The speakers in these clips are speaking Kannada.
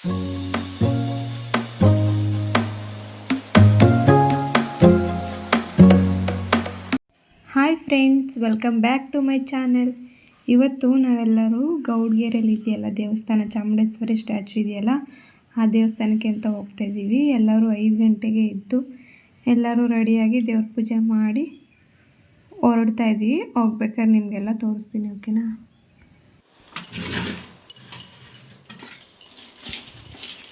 Hi friends welcome back to my channel ಇವತ್ತು ನಾವೆಲ್ಲರೂ ಗೌಡ್ಗೆರೆಯಲ್ಲಿ ಇದೆಯಲ್ಲ, ದೇವಸ್ಥಾನ ಚಾಮುಂಡೇಶ್ವರಿ ಸ್ಟ್ಯಾಚು ಇದೆಯಲ್ಲ, ಆ ದೇವಸ್ಥಾನಕ್ಕೆ ಅಂತ ಹೋಗ್ತಾ ಇದ್ದೀವಿ. ಎಲ್ಲರೂ ಐದು ಗಂಟೆಗೆ ಇದ್ದು ಎಲ್ಲರೂ ರೆಡಿಯಾಗಿ ದೇವ್ರ ಪೂಜೆ ಮಾಡಿ ಹೊರಡ್ತಾ ಇದ್ದೀವಿ. ಹೋಗ್ಬೇಕಾದ್ರೆ ನಿಮಗೆಲ್ಲ ತೋರಿಸ್ತೀನಿ ಓಕೆನಾ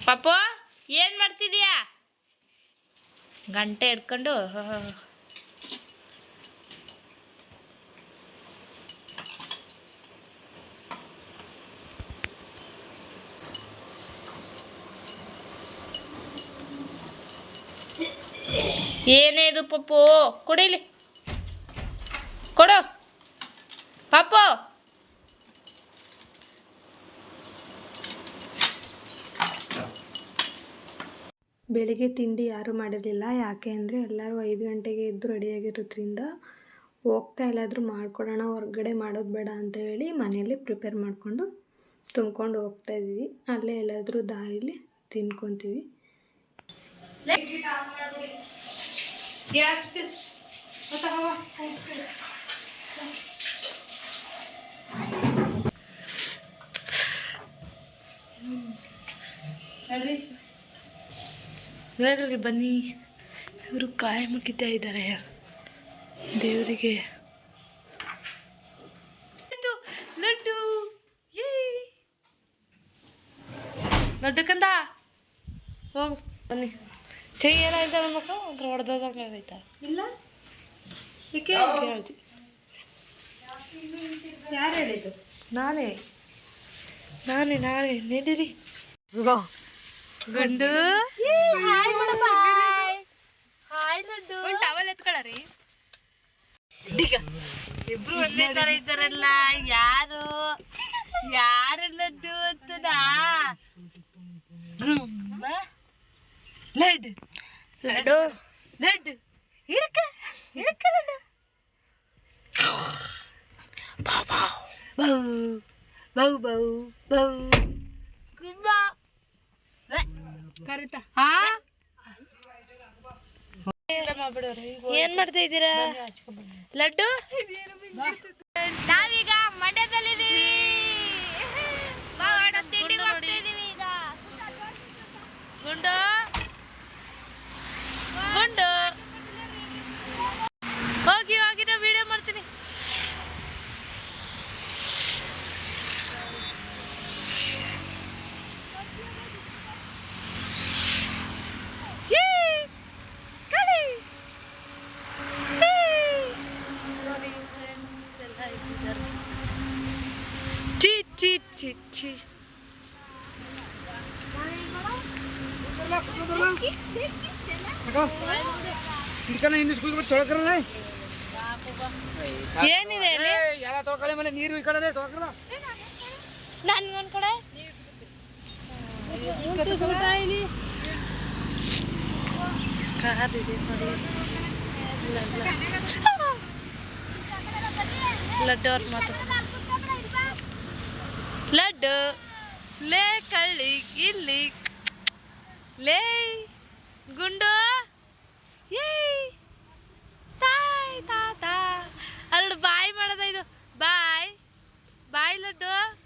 ಪಾಪು ಏನು ಮಾಡ್ತಿದ್ಯಾ? ಗಂಟೆ ಹಿಡ್ಕೊಂಡು ಏನೇ ಇದು ಪಪ್ಪು? ಕೊಡಿಲಿ ಕೊಡು ಪಾಪು ಬೆಳಿಗ್ಗೆ ತಿಂಡಿ ಯಾರೂ ಮಾಡಿರಲಿಲ್ಲ. ಯಾಕೆ ಅಂದರೆ ಎಲ್ಲರೂ ಐದು ಗಂಟೆಗೆ ಎದ್ದು ರೆಡಿಯಾಗಿರೋದ್ರಿಂದ ಹೋಗ್ತಾ ಎಲ್ಲಾದರೂ ಮಾಡ್ಕೊಡೋಣ, ಹೊರಗಡೆ ಮಾಡೋದು ಬೇಡ ಅಂತ ಹೇಳಿ ಮನೆಯಲ್ಲಿ ಪ್ರಿಪೇರ್ ಮಾಡಿಕೊಂಡು ತುಂಬ್ಕೊಂಡು ಹೋಗ್ತಾ ಇದ್ದೀವಿ ಅಲ್ಲೇ ಎಲ್ಲಾದರೂ ದಾರಿಲಿ ತಿನ್ಕೊತೀವಿ. ಹೇಳ್ರಿ ಬನ್ನಿ. ಇವರು ಕಾಯಿ ಮುಗಿತಾ ಇದ್ದಾರೆ. ದೇವರಿಗೆ. ಲಡ್ಡು. ಯೇ. ಲಡ್ಡು ಕಂದ. ಹೋಗು. ಬನ್ನಿ. ಚೈ ಏನಾಯ್ತ ನಮ್ಮ ಮಕ್ಕಳು? ಒಂಥರ ಹೊಡೆದಂಗೆ ಆಗೈತಾ ಇಲ್ಲ. ಏಕೆ? ಹೇಳ್ತಿ? ಯಾರು ಹೇಳಿದ್ದು? ನಾನೇ. ನಾನೇ ನಾನೇ. ನೀಡಿರಿ ಗುಂಡು ಹಾಯ್ ಹಾಯ್ ಲಡ್ಡು ಟವಲ್ ಎತ್ಕೊಳ್ಳಿ ಈಗ ಇಬ್ರು ಒಂದೇ ತರ ಇದ್ದಾರಲ್ಲ ಯಾರು ಯಾರು ಲಡ್ಡು ಅಂತನಾ ಗುಮ್ಮ. ಲಡ್ಡು ಲಡ್ಡು ಲಡ್ಡು ಇಳಕ ಇಳಕ ಲಡ್ಡು ಬೌ ಬೌ ಬೌ ಬೌ ಬೌ ಗುಮ್ಮ ಕರೆಕ್ಟಾ ಹಾ ಏನ್ ಮಾಡ್ತಾ ಇದ್ದೀರಾ? ಲಡ್ಡು? ನಾವೀಗ ಮಂಡ್ಯದಲ್ಲಿದ್ದೀವಿ. ಗುಂಡು ಹೋಗಿ ಹೋಗಿ ನಾ ವಿಡಿಯೋ ಮಾಡ್ತೀನಿ ಯೇ ಕಳಿ ಯೇ. ನೋಡಿ friends ಎಲ್ಲ ಇಟ್ಟಿದ್ದಾರೆ. ಚಿ ಚಿ ಚಿ ಚಿ ಹಿಡ್ಕನ ಇನ್ನಿಸ್ ಕುಯ್ದು ತೊಳ್ಕರಲ್ಲ ಏನಿದೆ ಇಲ್ಲಿ? ಎಲ್ಲ ತೊಳ್ಕೊಳ್ಳಿ ಮನೆ ನೀರು ಈ ಕಡೆ? ತೊಳ್ಕರಲ್ಲ ನಾನು ಒಂದ್ ಕಡೆ ಕಾರ್ ಇದೆ ನೋಡಿ ಲಡ್ಡು ಅವ್ರ ಮಾತಾಡ್ಸ ಲಡ್ಡು ಲೇ ಕಳ್ಳಿ, ಇಲ್ಲಿ. ಲೇ ಗುಂಡು. ಏಯ್. ತಾಯ್, ತಾತ. ಅಲ್ಡು ಬಾಯ್ ಮಾಡದ ಇದು. ಬಾಯ್. ಬಾಯ್ ಲಡ್ಡು.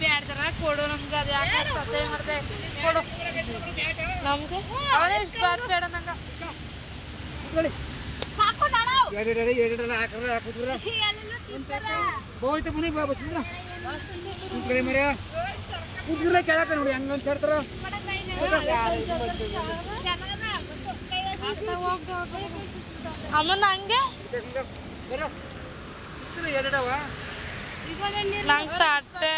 ಬ್ಯಾಡ್ದಾರ ಕೊಡು ನಮ್ಗೆ ಅದು ಯಾಕೆ ಸತ್ತೆ ಮಾಡ್ದೆ ಕೊಡು ನಮ್ಗೆ ಅವನೇ ಇಷ್ಟು ಬಾತ್ ಬೇಡ ನಂಗೆ ಎರಡೆರಡು ಎರಡೆರಡು ಹಾಕಲ್ಲ ಹಾಕಿದ್ರ ಬೋಯ್ತು ಮನೆ ಬಾ ಬಸ್ಸಿದ್ರ ಕುಂತ್ಕೊಳ್ಳಿ ಮರ್ಯ ಕುಂತ್ಕೊಳ್ಳಿ ಕೆಳಕ ನೋಡಿ ಹಂಗ ಅನ್ಸಾಡ್ತಾರ ಅಮ್ಮನ ಹಂಗೆ ಎರಡವ ನಂಗೆ ತಟ್ಟೆ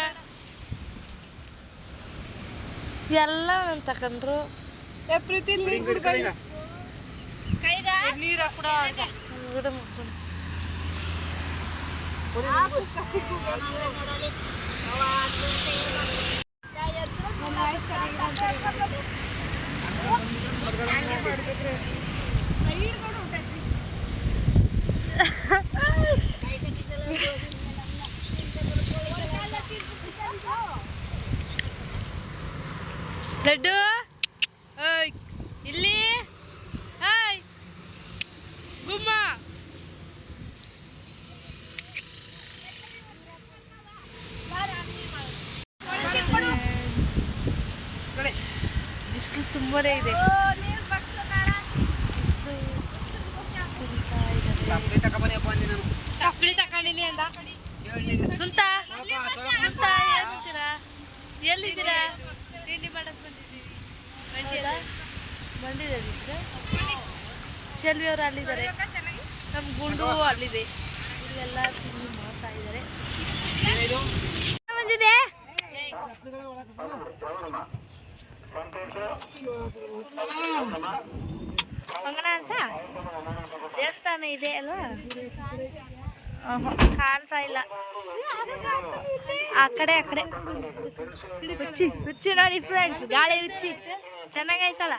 ಎಲ್ಲ ತಕೊಂಡ್ರು ನೀರು ಕೂಡ ಹೊರಗಡೆ ಮಾಡ್ಕೊಂಡು ಬೇಕ್ರಿ ಓಯ್ ಇಲ್ಲಿ? ಹಾಯ್ ಗುಮ್ಮ. ಬಿಸಿಲು ತುಂಬಾನೇ ಇದೆ. ತಪ್ಪಲಿ ತಗೊಬನಿಯಪ್ಪ ಅಂದೆ. ಸುಲ್ತಾ? ಸುಲ್ತಾ ಎಲ್ಲಿದ್ದೀರಾ? ಎಲ್ಲಿದ್ದೀರಾ? ತಿಂಡಿ ಮಾಡಕ್ ಬಂದಿದ್ದೀವಿ ಬಂದಿದ್ದಾರೆ ಚೆಲ್ವಿ ಅವರು ಅಲ್ಲಿದ್ದಾರೆ. ನಮ್ಮ ಗುಂಡು ಅಲ್ಲಿದೆ. ಇಲ್ಲೆಲ್ಲ ಮಾಡ್ತಾ ಇದ್ದಾರೆ? ಬಂದಿದೆ? ಮಂಗನ ಅಂತ? ದೇವಸ್ಥಾನ ಇದೆ ಅಲ್ವಾ? ಕಾಣ್ತಾ ಇಲ್ಲ. ಆ ಕಡೆ ಆ ಕಡೆ. ಹುಚ್ಚಿ ಹುಚ್ಚಿ ನೋಡಿ ಫ್ರೆಂಡ್ಸ್ ಗಾಳಿ ಹುಚ್ಚಿ. ಚೆನ್ನಾಗೈತಲ್ಲ?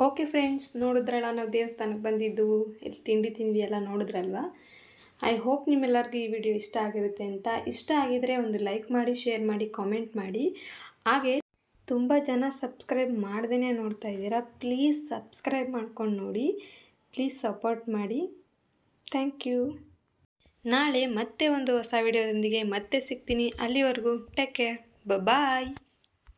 ಓಕೆ ಫ್ರೆಂಡ್ಸ್ ನೋಡಿದ್ರಲ್ಲ, ನಾವು ದೇವಸ್ಥಾನಕ್ಕೆ ಬಂದಿದ್ದು, ಇಲ್ಲಿ ತಿಂಡಿ ತಿಂದ್ವಿ ಎಲ್ಲ ನೋಡಿದ್ರಲ್ವಾ? ಐ ಹೋಪ್ ನಿಮ್ಮೆಲ್ಲರಿಗೂ ಈ ವಿಡಿಯೋ ಇಷ್ಟ ಆಗಿರುತ್ತೆ ಅಂತ. ಇಷ್ಟ ಆಗಿದರೆ ಒಂದು ಲೈಕ್ ಮಾಡಿ ಶೇರ್ ಮಾಡಿ ಕಾಮೆಂಟ್ ಮಾಡಿ. ಹಾಗೆ, ತುಂಬ ಜನ ಸಬ್ಸ್ಕ್ರೈಬ್ ಮಾಡ್ದೇ ನೋಡ್ತಾ ಇದ್ದೀರಾ. ಪ್ಲೀಸ್ ಸಬ್ಸ್ಕ್ರೈಬ್ ಮಾಡ್ಕೊಂಡು ನೋಡಿ. ಪ್ಲೀಸ್ ಸಪೋರ್ಟ್ ಮಾಡಿ. ಥ್ಯಾಂಕ್ ಯು ನಾಳೆ ಮತ್ತೆ ಒಂದು ಹೊಸ ವಿಡಿಯೋದೊಂದಿಗೆ ಮತ್ತೆ ಸಿಗ್ತೀನಿ. ಅಲ್ಲಿವರೆಗೂ ಟೇಕ್ ಕೇರ್ ಬಾಯ್